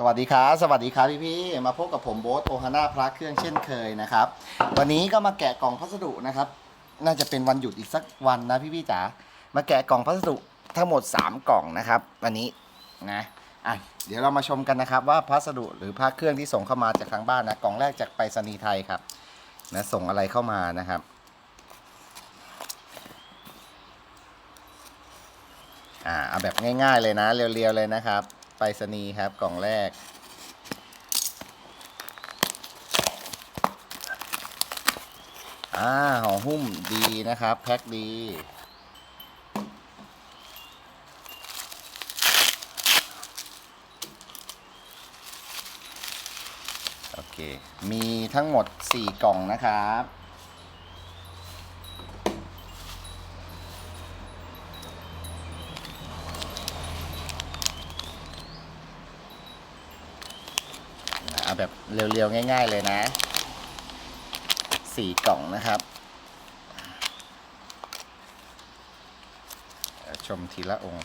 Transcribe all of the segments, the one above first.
สวัสดีครับสวัสดีครับพี่พี่ๆมาพบกับผมโบ๊ทโอฮาน่าพระเครื่องเช่นเคยนะครับ วันนี้ก็มาแกะกล่องพัสดุนะครับ น่าจะเป็นวันหยุดอีกสักวันนะพี่พี่ๆจ๋ามาแกะกล่องพัสดุทั้งหมด 3 กล่องนะครับ วันนี้นะอะเดี๋ยวเรามาชมกันนะครับ ว่าพัสดุหรือพระเครื่องที่ส่งเข้ามาจากทางบ้านนะกล่องแรกจากไปรษณีย์ไทยครับนะส่งอะไรเข้ามานะครับอ่าเอาแบบง่าย ๆเลยนะเรียวๆเลยนะครับ ไปรษณีย์ครับกล่องแรก อ่าห่อหุ้มดีนะครับ แพ็คดี โอเค มีทั้งหมด 4 กล่องนะครับ เร็วๆ ง่าย ๆ เลยนะสี่กล่องนะครับ ชมทีละองค์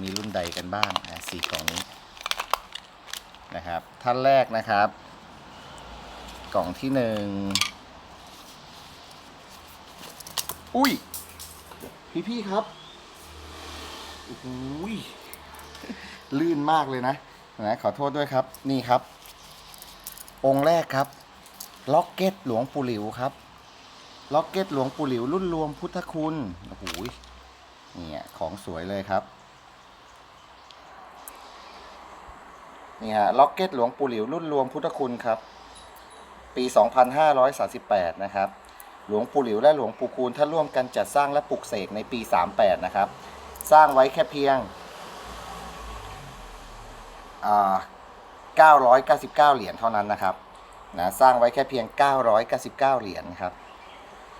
มีรุ่นใดกันบ้างสี่กล่องนี้นะครับ ท่านแรกนะครับ กล่องที่หนึ่งอุ้ย พี่ๆครับโอ้ยลื่นมากเลยนะนะขอโทษด้วยครับนี่ครับ องค์แรกครับ ล็อกเก็ตหลวงปู่หลิวครับ ล็อกเก็ตหลวงปู่หลิวรุ่นรวมพุทธคุณ โอ้โหเนี่ยของสวยเลยครับนี่ฮะล็อกเก็ตหลวงปู่หลิวรุ่นรวมพุทธคุณครับ ปี 2538 นะครับ หลวงปู่หลิวและหลวงปู่คูณท่านร่วมกันจัดสร้างและปลุกเสกในปี 38 นะครับ สร้างไว้แค่เพียงอ่า 999 เหรียญเท่านั้นนะครับนะสร้างไว้แค่เพียง 999 เหรียญครับ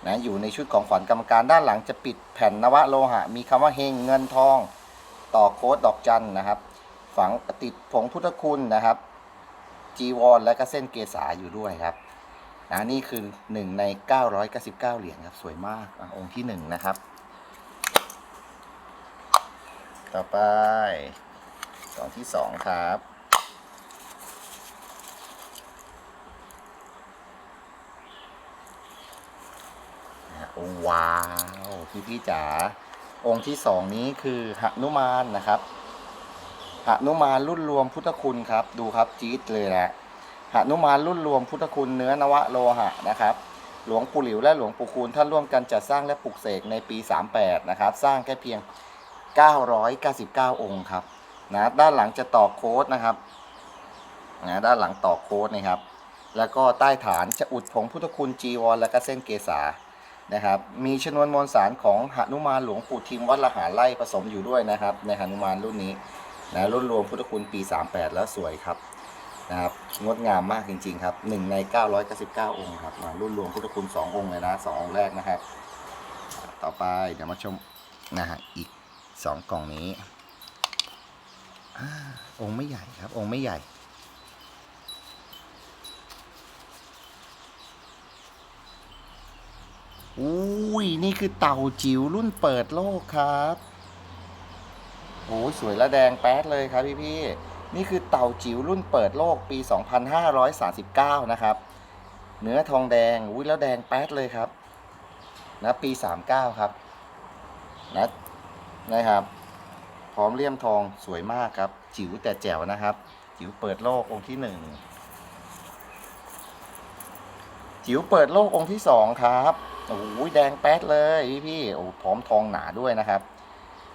นะอยู่ในชุดของขวัญกรรมการด้านหลังจะปิดแผ่นนวโลหะ มีคำว่าเฮงเงินทอง ต่อโค้ดดอกจันนะครับ ฝังติดผงพุทธคุณนะครับ จีวรและก็เส้นเกษาอยู่ด้วยครับนะนี่คือหนึ่งใน 999 เหรียญครับ สวยมากอะองค์ที่หนึ่งนะครับ ต่อไปกล่องที่สองครับ นะฮะองค์ ว้าวพี่พี่จ๋าองค์ที่สองนี้คือหนุมานนะครับหนุมานรุ่นรวมพุทธคุณครับ ดูครับจี๊ดเลยนะหนุมานรุ่นรวมพุทธคุณเนื้อนวโลหะนะครับหลวงปู่หลิวและหลวงปู่คูณท่านร่วมกันจัดสร้างและปลุกเสกในปี 38 นะครับ สร้างแค่เพียง 999 องค์ครับนะด้านหลังจะต่อโค้ดนะครับนะด้านหลังต่อโค้ดนะครับ แล้วก็ใต้ฐานจะอุดผงพุทธคุณจีวรและก็เส้นเกษา นะครับ มีชนวนมวลสารของหนุมานหลวงปู่ทิมวัดละหาไล่ผสมอยู่ด้วยนะครับ ในหนุมานรุ่นนี้นะรุ่นรวมพุทธคุณปี 38 แล้วสวยครับนะครับงดงามมากจริง ๆ ครับ1ใน 999 องค์ครับรุ่นรวมพุทธคุณ 2 องค์เลยนะสององค์แรกนะครับ ต่อไปเดี๋ยวมาชมนะฮะอีก 2 กล่องนี้ องค์ไม่ใหญ่ครับ องค์ไม่ใหญ่ อุ้ยนี่คือเต่าจิ๋วรุ่นเปิดโลกครับโอ้สวยละแดงแป๊ดเลยครับพี่พี่ๆนี่คือเต่าจิ๋วรุ่นเปิดโลกปี 2539 นะครับ เนื้อทองแดงอุ้ยแล้วแดงแป๊ดเลยครับนะปี 39 ครับนะนะครับ พร้อมเลี่ยมทองสวยมากครับ จิ๋วแต่แจ๋วนะครับ จิ๋วเปิดโลกองค์ที่หนึ่งจิ๋วเปิดโลกองค์ที่สองครับ โอ้โหแดงแป๊ดเลยพี่พี่ๆโอ้พร้อมทองหนาด้วยนะครับ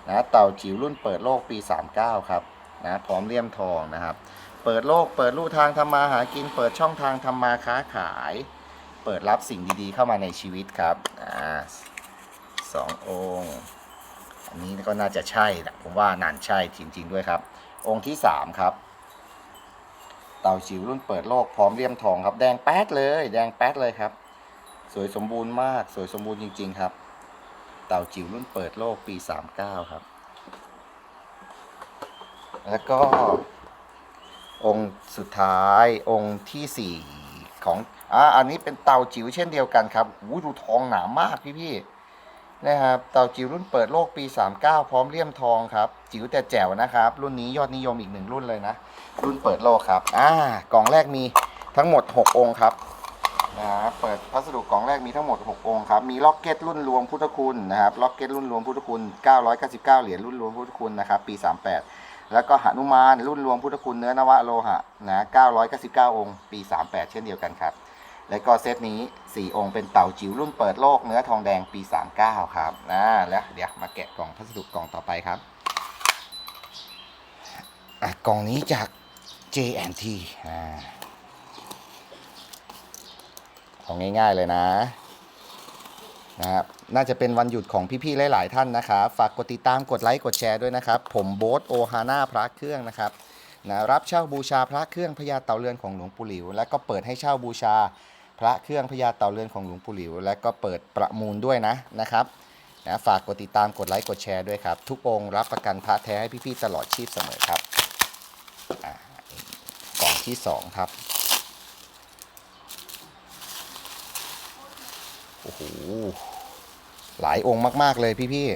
นะเต่าจิ๋วรุ่นเปิดโลกปี 39 ครับนะพร้อมเลี่ยมทองนะครับ เปิดโลกเปิดลู่ทางทำมาหากิน เปิดช่องทางทำมาค้าขาย เปิดรับสิ่งดีๆเข้ามาในชีวิตครับอ่าสององค์อันนี้ก็น่าจะใช่นะผมว่านั่นใช่จริง ๆ ด้วยครับ องค์ที่สามครับ เต่าจิ๋วรุ่นเปิดโลกพร้อมเลี่ยมทองครับ แดงแป๊ดเลย แดงแป๊ดเลยครับ สวยสมบูรณ์มาก สวยสมบูรณ์จริง ๆ ครับ เต่าจิ๋วรุ่นเปิดโลกปี 39 ครับ แล้วก็องค์สุดท้ายองค์ที่สี่ของอ่าอันนี้เป็นเต่าจิ๋วเช่นเดียวกันครับอู้ดูทองหนามากพี่พี่นะครับ เต่าจิ๋วรุ่นเปิดโลกปี 39 พร้อมเลี่ยมทองครับ จิ๋วแต่แจ๋วนะครับ รุ่นนี้ยอดนิยมอีกหนึ่งรุ่นเลยนะ รุ่นเปิดโลกครับ อ่ากล่องแรกมีทั้งหมด 6 องค์ครับ นะครับเปิดพัสดุกล่องแรกมีทั้งหมด 6 องค์ครับ มีล็อกเก็ตรุ่นรวมพุทธคุณนะครับ ล็อกเก็ตรุ่นรวมพุทธคุณ 999 เหรียญรุ่นรวมพุทธคุณนะครับ ปี 38 แล้วก็หนุมานรุ่นรวมพุทธคุณเนื้อนวะโลหะนะ 999 องค์ ปี 38 เช่นเดียวกันครับ แล้วก็เซตนี้ 4 องค์เป็นเต่าจิ๋วรุ่นเปิดโลกเนื้อทองแดงปี 39 ครับนะแล้วเดี๋ยวมาแกะกล่องพัสดุกล่องต่อไปครับกล่องนี้จาก JNT อ่า ของง่ายๆเลยนะนะครับน่าจะเป็นวันหยุดของพี่ๆหลาย ๆ ท่านนะครับ ฝากกดติดตามกดไลค์กดแชร์ด้วยนะครับ ผมโบ๊ทโอฮาน่าพระเครื่องนะครับนะรับเช่าบูชาพระเครื่องพญาเต่าเรือนของหลวงปู่หลิว และก็เปิดให้เช่าบูชาพระเครื่องพญาเต่าเรือนของหลวงปู่หลิว และก็เปิดประมูลด้วยนะนะครับนะฝากกดติดตามกดไลค์กดแชร์ด้วยครับ ทุกองค์รับประกันพระแท้ให้พี่ๆตลอดชีพเสมอครับอ่ากล่องที่สองครับ โอ้โห หลายองค์มาก ๆ เลยพี่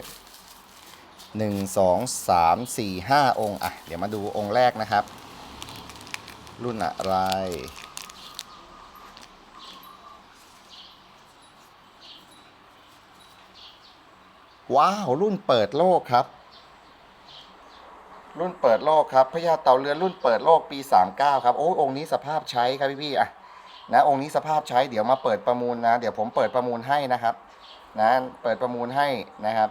ๆหนึ่งสองสามสี่ห้าองค์ อะ เดี๋ยวมาดูองค์แรกนะครับ รุ่นอะไรว้าวรุ่นเปิดโลกครับ รุ่นเปิดโลกครับพญาเต่าเรือนรุ่นเปิดโลกปี 39 ครับ โอ้องค์นี้สภาพใช้ครับพี่ๆอะ นะองค์นี้สภาพใช้เดี๋ยวมาเปิดประมูลนะ เดี๋ยวผมเปิดประมูลให้นะครับนะเปิดประมูลให้นะครับ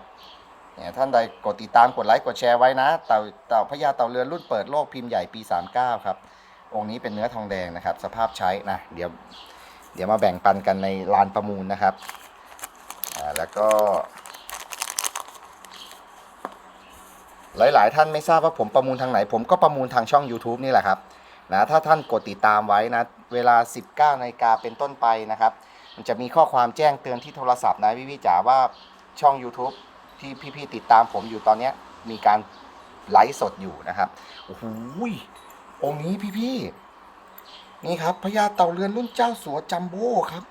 เนี่ยท่านใดกดติดตามกดไลค์กดแชร์ไว้นะเต่าเต่าพญาเต่าเรือนรุ่นเปิดโลกพิมพ์ใหญ่ปี 39 ครับ องค์นี้เป็นเนื้อทองแดงนะครับ สภาพใช้นะเดี๋ยวเดี๋ยวมาแบ่งปันกันในลานประมูลนะครับอ่าแล้วก็ หลาย ๆ ท่านไม่ทราบว่าผมประมูลทางไหน ผมก็ประมูลทางช่อง YouTube นี่แหละครับ นะถ้าท่านกดติดตามไว้นะเวลา 19นาฬิกาเป็นต้นไปนะครับ มันจะมีข้อความแจ้งเตือนที่โทรศัพท์นะพี่พี่จ๋าว่าช่อง YouTube ที่พี่ๆติดตามผมอยู่ตอนนี้มีการไลฟ์สดอยู่นะครับโอ้โหองค์นี้พี่ๆนี่ครับพญาเต่าเรือนรุ่นเจ้าสัวจัมโบ้ครับ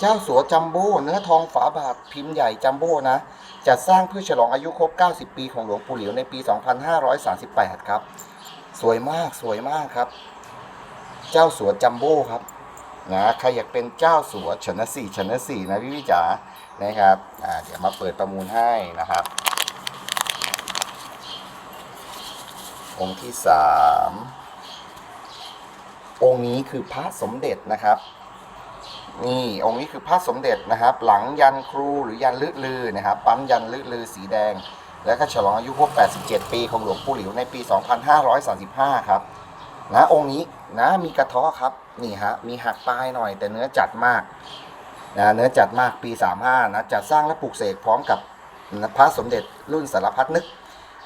เจ้าสัวจัมโบ้เนื้อทองฝาบาทพิมพ์ใหญ่จัมโบ้นะจัดสร้างเพื่อฉลองอายุครบ 90 ปีของหลวงปู่หลิวในปี 2538 ครับ สวยมากสวยมากครับ เจ้าสัวจัมโบ้ครับนะใครอยากเป็นเจ้าสัวชนะสี่ชนะสี่นะพี่พี่จ๋านะครับอ่าเดี๋ยวมาเปิดประมูลให้นะครับ องค์ที่สามองค์นี้คือพระสมเด็จนะครับนี่องค์นี้คือพระสมเด็จนะครับ หลังยันครูหรือยันลึลือนะครับ ปั๊มยันลึลือสีแดง แล้วก็ฉลองอายุครบ 87 ปีของหลวงปู่หลิวในปี 2535 ครับนะองค์นี้นะมีกระเท้อครับนี่ฮะมีหักปลายหน่อยแต่เนื้อจัดมากนะเนื้อจัดมากปี 35 นะจัดสร้างและปลูกเสกพร้อมกับพระสมเด็จรุ่นสารพัดนึก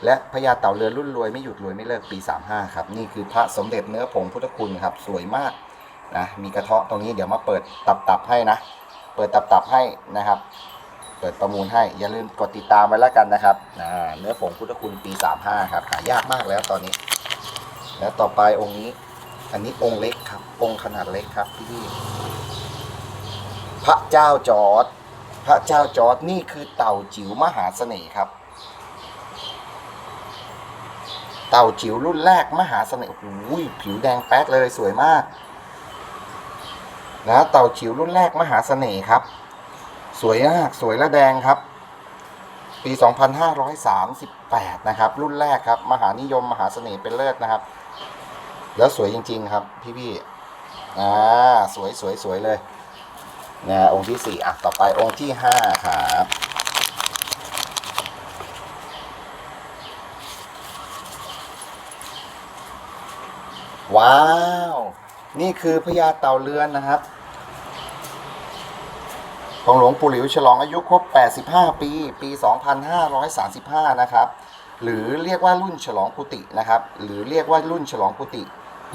และพญาเต่าเรือรุ่นรวยไม่หยุดรวยไม่เลิกปี 35 ครับ นี่คือพระสมเด็จเนื้อผงพุทธคุณครับสวยมากนะมีกระเทาะตรงนี้เดี๋ยวมาเปิดตับๆให้นะ เปิดตับๆให้นะครับ เปิดประมูลให้ อย่าลืมกดติดตามไว้แล้วกันนะครับเนื้อผงพุทธคุณปี 35 ครับ หายากมากแล้วตอนนี้ แล้วต่อไปองค์นี้ อันนี้องค์เล็กครับ องค์ขนาดเล็กครับพี่พระเจ้าจอดพระเจ้าจอดนี่คือเต่าจิ๋วมหาเสน่ห์ครับ เต่าจิ๋วรุ่นแรกมหาเสน่ห์โอ้โหผิวแดงแป๊ดเลยสวยมากนะเต่าฉิวรุ่นแรกมหาเสน่ห์ครับ สวยมากสวยและแดงครับ ปี 2538 นะครับ รุ่นแรกครับ มหานิยมมหาเสน่ห์เป็นเลิศนะครับ แล้วสวยจริง ๆ ครับ พี่ๆอ่าสวยสวยสวยเลยนะองค์ที่สี่อะต่อไปองค์ที่ห้าครับว้าว นี่คือพญาเต่าเรือนนะครับ ของหลวงปู่หลิวฉลองอายุครบ 85 ปี ปี 2535 นะครับ หรือเรียกว่ารุ่นฉลองกุฏินะครับ หรือเรียกว่ารุ่นฉลองกุฏิ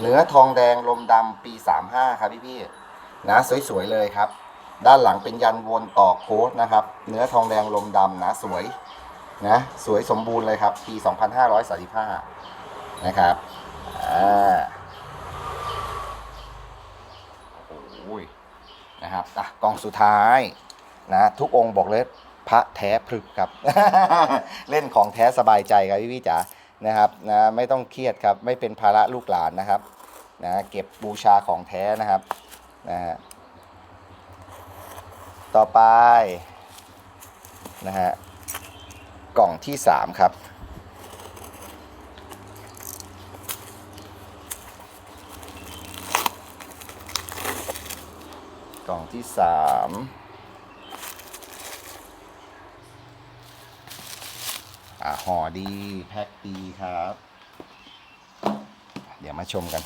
เนื้อทองแดงลมดำปี 35 ครับพี่ๆนะสวยๆเลยครับ ด้านหลังเป็นยันวนต่อโค้ดนะครับ เนื้อทองแดงลมดำนะสวยนะสวยสมบูรณ์เลยครับ ปี 2535 นะครับอ่าโอ้ยนะครับอะกล่องสุดท้าย นะทุกองค์บอกเลยพระแท้พรึกครับ เล่นของแท้สบายใจครับพี่พี่จ๋านะครับนะไม่ต้องเครียดครับไม่เป็นภาระลูกหลานนะครับนะเก็บบูชาของแท้นะครับนะฮะต่อไปนะฮะกล่องที่ 3 ครับ กล่องที่ 3 ห่อดีแพ็คดีครับ เดี๋ยวมาชมกัน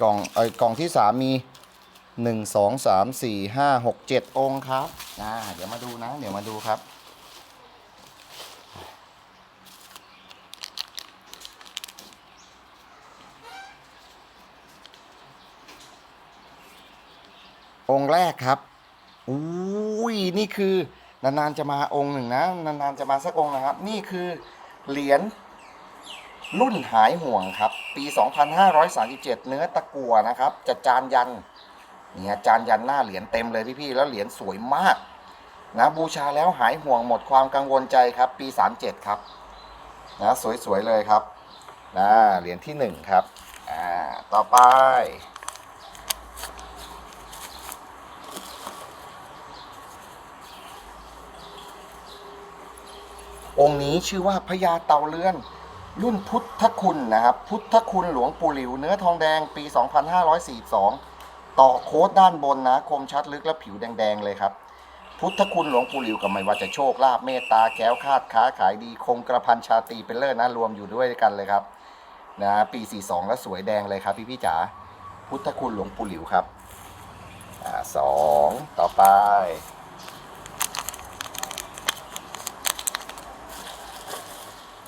กล่องเอ้ยกล่องที่สามมี หนึ่งสองสามสี่ห้าหกเจ็ดองค์ครับอ่าเดี๋ยวมาดูนะ เดี๋ยวมาดูครับ องค์แรกครับอุ้ยนี่คือนานๆจะมาองค์หนึ่งนะ นานๆจะมาสักองค์นะครับ นี่คือเหรียญรุ่นหายห่วงครับ ปี 2537 เนื้อตะกัวนะครับจะจานยัน เนี่ยจานยันหน้าเหรียญเต็มเลยพี่ๆแล้วเหรียญสวยมากนะบูชาแล้วหายห่วงหมดความกังวลใจครับ ปี 37 ครับนะสวยๆเลยครับนะเหรียญที่ 1 ครับอ่าต่อไปองค์นี้ชื่อว่าพญาเต่าเรือน รุ่นพุทธคุณนะครับ พุทธคุณหลวงปู่หลิวเนื้อทองแดงปี 2542 ต่อโค้ดด้านบนนะคมชัดลึกและผิวแดง ๆ เลยครับ พุทธคุณหลวงปู่หลิวก็ไม่ว่าจะโชคลาภเมตตาแก้วคาดค้าขายดีคงกระพันชาตีเป็นเลิศนะรวมอยู่ด้วยกันเลยครับนะปี 42 แล้วสวยแดงเลยครับพี่พี่จ๋าพุทธคุณหลวงปู่หลิวครับอ่าสองต่อไป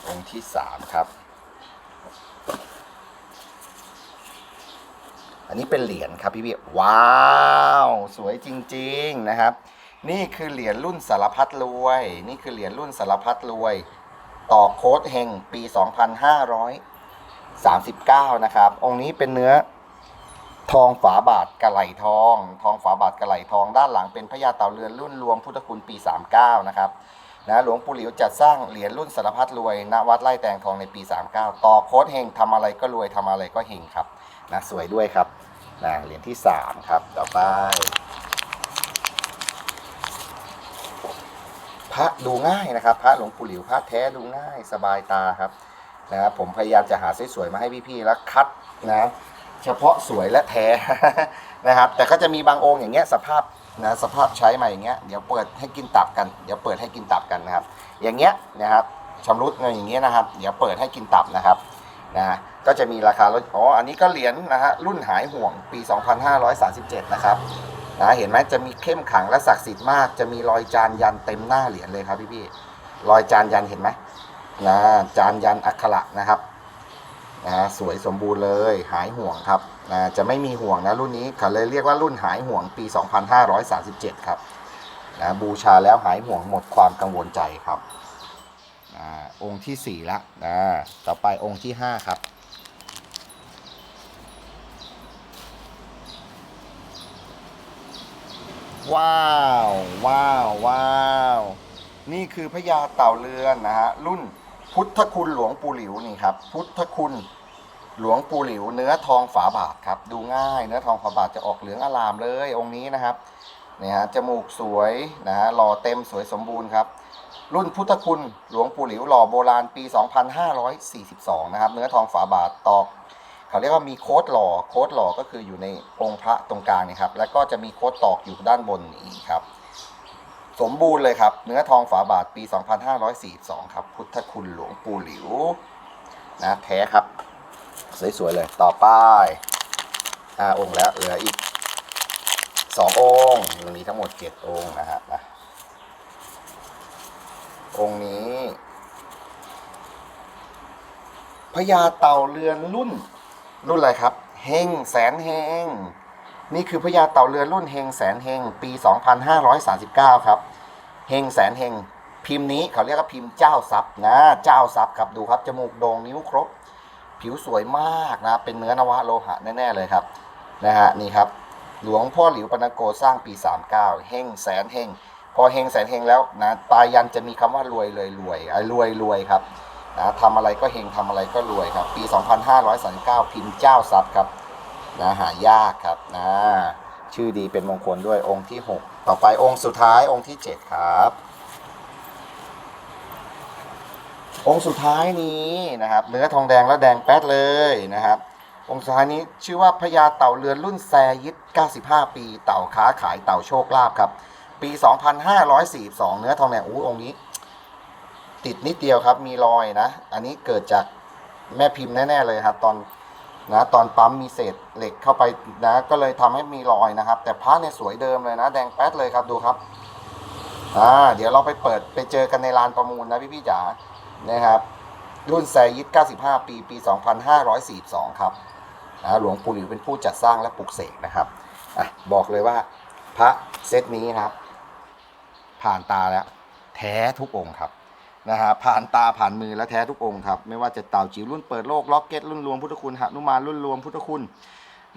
องค์ที่สามครับ นนี้เป็นเหรียญครับพี่พี่ว้าว สวยจริงๆนะครับ นี่คือเหรียญรุ่นสารพัดรวย นี่คือเหรียญรุ่นสารพัดรวย ต่อโค้ดเฮงปี 2539 นะครับ องค์นี้เป็นเนื้อทองฝาบาทกระไหลทอง ทองฝาบาทกระไหลทอง ด้านหลังเป็นพญาเต่าเรือนรุ่นรวมพุทธคุณปี 39 นะครับนะหลวงปู่หลิวจัดสร้างเหรียญรุ่นสารพัดรวยณวัดไร่แตงทองในปี 39 ต่อโค้ดเฮงทำอะไรก็รวยทำอะไรก็เฮงครับนะสวยด้วยครับ นะเหรียญที่ 3 ครับ ต่อไป พระดูง่ายนะครับ พระหลวงปู่หลิวพระแท้ดูง่ายสบายตาครับนะครับผมพยายามจะหาสวยๆมาให้พี่ๆแล้วคัดนะเฉพาะสวยและแท้นะครับ แต่ก็จะมีบางองค์อย่างเงี้ยสภาพนะสภาพใช้มาอย่างเงี้ยเดี๋ยวเปิดให้กินตับกันเดี๋ยวเปิดให้กินตับกันนะครับ อย่างเงี้ยนะครับชำรุดเงินอย่างเงี้ยนะครับ เดี๋ยวเปิดให้กินตับนะครับ นะก็จะมีราคาลดอ๋ออันนี้ก็เหรียญนะฮะรุ่นหายห่วงปี 2537 นะครับนะเห็นไหมจะมีเข้มขลังและศักดิ์สิทธิ์มาก จะมีรอยจานยันเต็มหน้าเหรียญเลยครับพี่ๆรอยจานยันเห็นไหมนะจานยันอักขระนะครับนะสวยสมบูรณ์เลยหายห่วงครับนะจะไม่มีห่วงนะรุ่นนี้เขาเลยเรียกว่ารุ่นหายห่วงปี 2537 ครับนะบูชาแล้วหายห่วงหมดความกังวลใจครับ อ่าองค์ที่4ละนะต่อไปองค์ที่5ครับ ว้าว ว้าว ว้าว นี่คือพญาเต่าเรือนนะฮะ รุ่นพุทธคุณหลวงปู่หลิวนี่ครับ พุทธคุณหลวงปู่หลิวเนื้อทองฝาบาทครับ ดูง่ายเนื้อทองฝาบาทจะออกเหลืองอลามเลยองค์นี้นะครับเนี่ยฮะจมูกสวยนะฮะหล่อเต็มสวยสมบูรณ์ครับ รุ่นพุทธคุณหลวงปู่หลิวหล่อโบราณปี 2542 นะครับ เนื้อทองฝาบาทตอกเขาเรียกว่ามีโค้ดหล่อโค้ดหล่อก็คืออยู่ในองค์พระตรงกลางนี่ครับ แล้วก็จะมีโค้ดตอกอยู่ด้านบนนี้ครับ สมบูรณ์เลยครับ เนื้อทองฝาบาทปี 2542 ครับ พุทธคุณหลวงปู่หลิวนะแท้ครับ สวยๆเลยต่อไปห้าองค์แล้วเหลืออีกสององค์มีทั้งหมดเจ็ดองค์นะฮะ องค์นี้พญาเต่าเรือนรุ่น รุ่นอะไรครับ เฮงแสนเฮงนี่คือพญาเต่าเรือนรุ่นเฮงแสนเฮงปี 2539 ครับเฮงแสนเฮงพิมพ์นี้เขาเรียกว่าพิมพ์เจ้าทรัพย์นะเจ้าทรัพย์ครับดูครับจมูกโด่งนิ้วครบ ผิวสวยมากนะ เป็นเนื้อนวะโลหะแน่ๆเลยครับนะฮะนี่ครับ หลวงพ่อหลิวปนโกสร้างปี 39เฮงแสนเฮง พอเฮงแสนเฮงแล้วนะตายันจะมีคำว่ารวยเลยรวยไอ้รวยรวยครับนะทำอะไรก็เฮงทำอะไรก็รวยครับ ปี 2539 พิมพ์เจ้าทรัพย์ครับนะหายากครับนะชื่อดีเป็นมงคลด้วยองค์ที่ 6 ต่อไปองค์สุดท้ายองค์ที่ 7 ครับ องค์สุดท้ายนี้นะครับเนื้อทองแดงและแดงแป๊ดเลยนะครับองค์สุดท้ายนี้ชื่อว่าพญาเต่าเรือนรุ่นแซยิด95 ปี เต่าค้าขายเต่าโชคลาภครับ ปี 2542 เนื้อทองแดงอู้องค์นี้ ติดนิดเดียวครับมีรอยนะ อันนี้เกิดจากแม่พิมพ์แน่ ๆ เลยครับ ตอนนะตอนปั๊มมีเศษเหล็กเข้าไปนะ ก็เลยทำให้มีรอยนะครับ แต่พระเนี่ยสวยเดิมเลยนะ แดงแป๊ดเลยครับดูครับอ่าเดี๋ยวเราไปเปิดไปเจอกันในลานประมูลนะพี่พี่จ๋านะครับ รุ่นแซยิด95 ปี ปี 2542 ครับนะหลวงปู่หลิวเป็นผู้จัดสร้างและปลุกเสกนะครับอะบอกเลยว่าพระเซตนี้ครับ ผ่านตาแล้ว แท้ทุกองค์ครับนะฮะผ่านตาผ่านมือและแท้ทุกองค์ครับ ไม่ว่าจะเต่าจิ๋วรุ่นเปิดโลกล็อกเก็ตรุ่นรวมพุทธคุณหนุมานรุ่นรวมพุทธคุณ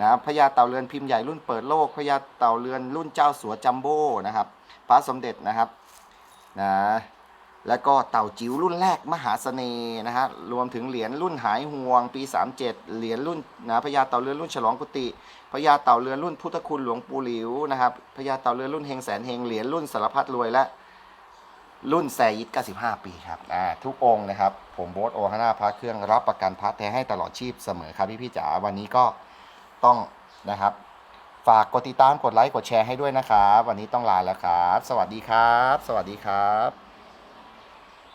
นะพญาเต่าเรือนพิมพ์ใหญ่รุ่นเปิดโลกพญาเต่าเรือนรุ่นเจ้าสัวจัมโบ้นะครับพระสมเด็จนะครับนะ แล้วก็เต่าจิ๋วรุ่นแรกมหาเสน่ห์นะฮะรวมถึงเหรียญรุ่นหายห่วง ปี 37 เหรียญรุ่นนะพญาเต่าเรือนรุ่นฉลองกุฏิพญาเต่าเรือนรุ่นพุทธคุณหลวงปู่หลิวนะครับพญาเต่าเรือนรุ่นเฮงแสนเฮงเหรียญรุ่นสารพัดรวยและรุ่นแซยิด95 ปีครับอ่าทุกองนะครับ ผมโบ๊ทโอฮาน่าพระเครื่องรับประกันพระแท้ให้ตลอดชีพเสมอครับพี่พี่จ๋าวันนี้ก็ต้องนะครับ ฝากกดติดตามกดไลค์กดแชร์ให้ด้วยนะครับวันนี้ต้องลาแล้วครับ สวัสดีครับ สวัสดีครับ